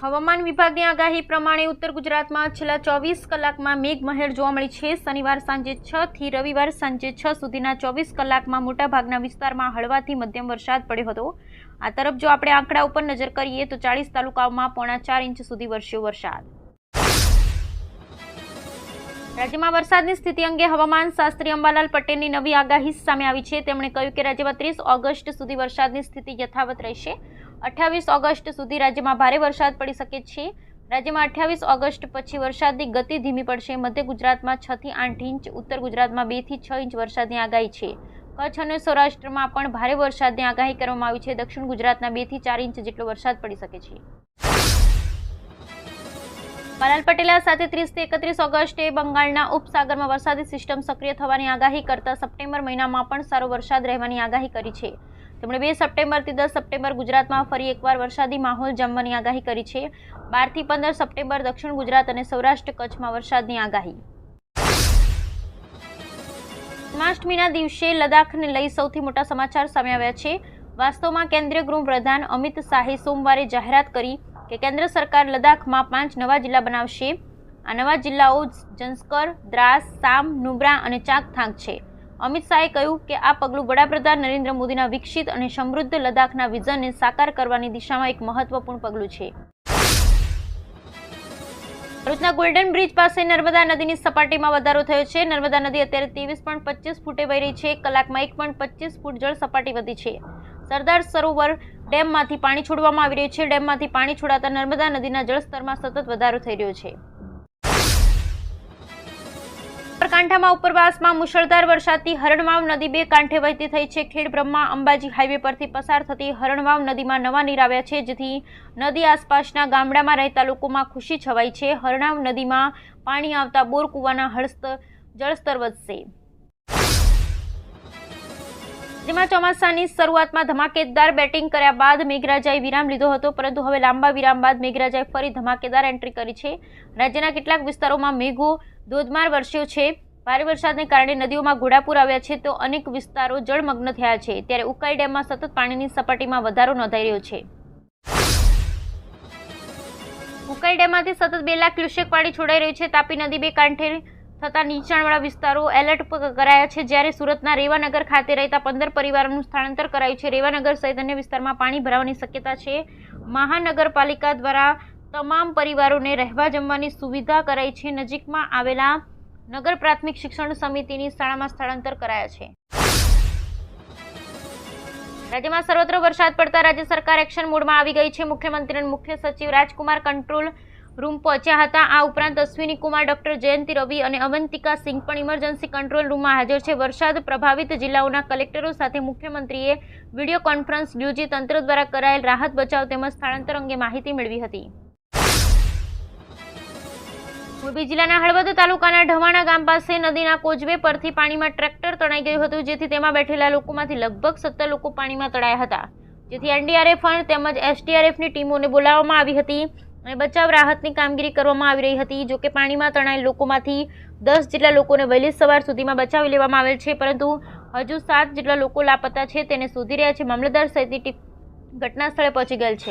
હવામાન વિભાગની આગાહી પ્રમાણે ઉત્તર ગુજરાતમાં છેલ્લા ચોવીસ કલાકમાં મેઘમહેર જોવા મળી છે. શનિવાર સાંજે છ થી રવિવાર સાંજે છ સુધીના ચોવીસ કલાકમાં મોટાભાગના વિસ્તારમાં હળવાથી મધ્યમ વરસાદ પડ્યો હતો. આ તરફ જો આપણે આંકડા ઉપર નજર કરીએ તો ચાળીસ તાલુકાઓમાં પોણા ચાર ઇંચ સુધી વરસ્યો વરસાદ. રાજ્યમાં વરસાદની સ્થિતિ અંગે હવામાન શાસ્ત્રી અંબાલાલ પટેલની નવી આગાહી સામે આવી છે. તેમણે કહ્યું કે રાજ્યમાં ત્રીસ ઓગસ્ટ સુધી વરસાદની સ્થિતિ યથાવત રહેશે. અઠ્યાવીસ ઓગસ્ટ સુધી રાજ્યમાં ભારે વરસાદ પડી શકે છે. રાજ્યમાં અઠ્યાવીસ ઓગસ્ટ પછી વરસાદની ગતિ ધીમી પડશે. મધ્ય ગુજરાતમાં છથી આઠ ઇંચ, ઉત્તર ગુજરાતમાં બેથી છ ઇંચ વરસાદની આગાહી છે. કચ્છ અને સૌરાષ્ટ્રમાં પણ ભારે વરસાદની આગાહી કરવામાં આવી છે. દક્ષિણ ગુજરાતના બેથી ચાર ઇંચ જેટલો વરસાદ પડી શકે છે. બાલાલ પટેલે સાથે ત્રીસથી એકત્રીસ ઓગસ્ટે બંગાળના ઉપસાગરમાં વરસાદી સિસ્ટમ સક્રિય થવાની આગાહી કરતા સપ્ટેમ્બર મહિનામાં પણ સારો વરસાદ રહેવાની આગાહી કરી છે. તેમણે બે સપ્ટેમ્બરથી દસ સપ્ટેમ્બર ગુજરાતમાં ફરી એકવાર વરસાદી માહોલ જમવાની આગાહી કરી છે. બારથી પંદર સપ્ટેમ્બર દક્ષિણ ગુજરાત અને સૌરાષ્ટ્ર કચ્છમાં વરસાદની આગાહી. જન્માષ્ટમીના દિવસે લદ્દાખને લઈ સૌથી મોટા સમાચાર સામે આવ્યા છે. વાસ્તવમાં કેન્દ્રીય ગૃહપ્રધાન અમિત શાહે સોમવારે જાહેરાત કરી કે કેન્દ્ર સરકાર લદ્દાખમાં પાંચ નવા જિલ્લા બનાવશે. આ નવા જિલ્લાઓ જંસ્કર, દ્રાસ, સામ, નુબ્રા અને ચાકથાંગ છે. અમિત શાહે કહ્યું કે આ પગલું વડાપ્રધાન નરેન્દ્ર મોદીના વિકસિત અને સમૃદ્ધ લદ્દાખના વિઝનને સાકાર કરવાની દિશામાં એક મહત્વપૂર્ણ પગલું છે. ભરૂચના ગોલ્ડન બ્રિજ પાસે નર્મદા નદીની સપાટીમાં વધારો થયો છે. નર્મદા નદી અત્યારે ત્રેવીસ પોઈન્ટ પચીસ ફૂટે વહી રહી છે. કલાકમાં એક પોઈન્ટ પચીસ ફૂટ જળ સપાટી વધી છે. સરદાર સરોવર ડેમમાંથી પાણી છોડવામાં આવી રહ્યું છે. ડેમમાંથી પાણી છોડાતા નર્મદા નદીના જળસ્તરમાં સતત વધારો થઈ રહ્યો છે. ઉપરકાંઠામાં ઉપરવાસમાં મુશળધાર વરસાદથી હરણવાવ નદી બે કાંઠે વહેતી થઈ છે. ખેડ બ્રહ્મા અંબાજી હાઈવે પરથી પસાર થતી હરણવાવ નદીમાં નવા નીર આવ્યા છે, જેથી નદી આસપાસના ગામડામાં રહેતા લોકોમાં ખુશી છવાઈ છે. હરણાવ નદીમાં પાણી આવતા બોર કૂવાના હળસ્ત જળસ્તર વધશે. જેમાં ચોમાસાની શરૂઆતમાં ધમાકેદાર બેટિંગ કર્યા બાદ મેઘરાજાએ વિરામ લીધો હતો, પરંતુ હવે લાંબા વિરામ બાદ મેઘરાજાએ ફરી ધમાકેદાર એન્ટ્રી કરી છે. રાજ્યના કેટલાક વિસ્તારોમાં મેઘો ધોધમાર વરસ્યો છે. ભારે વરસાદને કારણે નદીઓમાં ઘોડાપૂર આવ્યા છે, તો અનેક વિસ્તારો જળમગ્ન થયા છે. ત્યારે ઉકાઈ ડેમમાં સતત પાણીની સપાટીમાં વધારો નોંધાઈ રહ્યો છે. ઉકાઈ ડેમમાંથી સતત બે લાખ ક્યુસેક પાણી છોડાઈ રહ્યું છે. તાપી નદી બે કાંઠે થતા નીચાણવાળા વિસ્તારો એલર્ટ કરાયા છે. જ્યારે સુરતના રેવાનગર ખાતે રહેતા પંદર પરિવારોનું સ્થળાંતર કરાયું છે. રેવાનગર સહિત અન્ય વિસ્તારમાં પાણી ભરાવાની શક્યતા છે. મહાનગરપાલિકા દ્વારા તમામ પરિવારોને રહેવા જમવાની સુવિધા કરાઈ છે. નજીકમાં આવેલા નગર પ્રાથમિક શિક્ષણ સમિતિની શાળામાં સ્થળાંતર કરાયા છે. રાજ્યમાં સર્વત્ર વરસાદ પડતા રાજ્ય સરકાર એક્શન મોડમાં આવી ગઈ છે. મુખ્યમંત્રી અને મુખ્ય સચિવ રાજકુમાર કંટ્રોલ રૂમ પહોંચ્યા હતા. આ ઉપરાંત અશ્વિની કુમાર, ડોક્ટર જયંતિ રવિ અને અવંતિકા સિંહ પણ ઇમરજન્સી કંટ્રોલ રૂમમાં હાજર છે. વરસાદ પ્રભાવિત જિલ્લાઓના કલેક્ટરો સાથે મુખ્યમંત્રીએ વીડિયો કોન્ફરન્સ યોજી તંત્ર દ્વારા કરાયેલ રાહત બચાવ તેમજ સ્થળાંતર અંગે માહિતી મેળવી હતી. મોરબી જિલ્લાના હળવદ તાલુકાના ઢવાણા ગામ પાસે નદીના કોજવે પરથી પાણીમાં ટ્રેક્ટર તણાઈ ગયું હતું. જેથી તેમાં બેઠેલા લોકોમાંથી લગભગ સત્તર લોકો પાણીમાં તળાયા હતા. જેથી એનડીઆરએફ તેમજ એસડીઆરએફની ટીમોને બોલાવવામાં આવી હતી. અને બચાવ રાહતની કામગીરી કરવામાં આવી રહી હતી, જોકે પાણીમાં તણાયેલ લોકોમાંથી દસ જેટલા લોકોને વહેલી સવાર સુધીમાં બચાવી લેવામાં આવેલ છે, પરંતુ હજુ સાત જેટલા લોકો લાપતા છે, તેને શોધી રહ્યા છે, મામલતદાર સહિતની ટીમ ઘટના સ્થળે પહોંચી ગયેલ છે.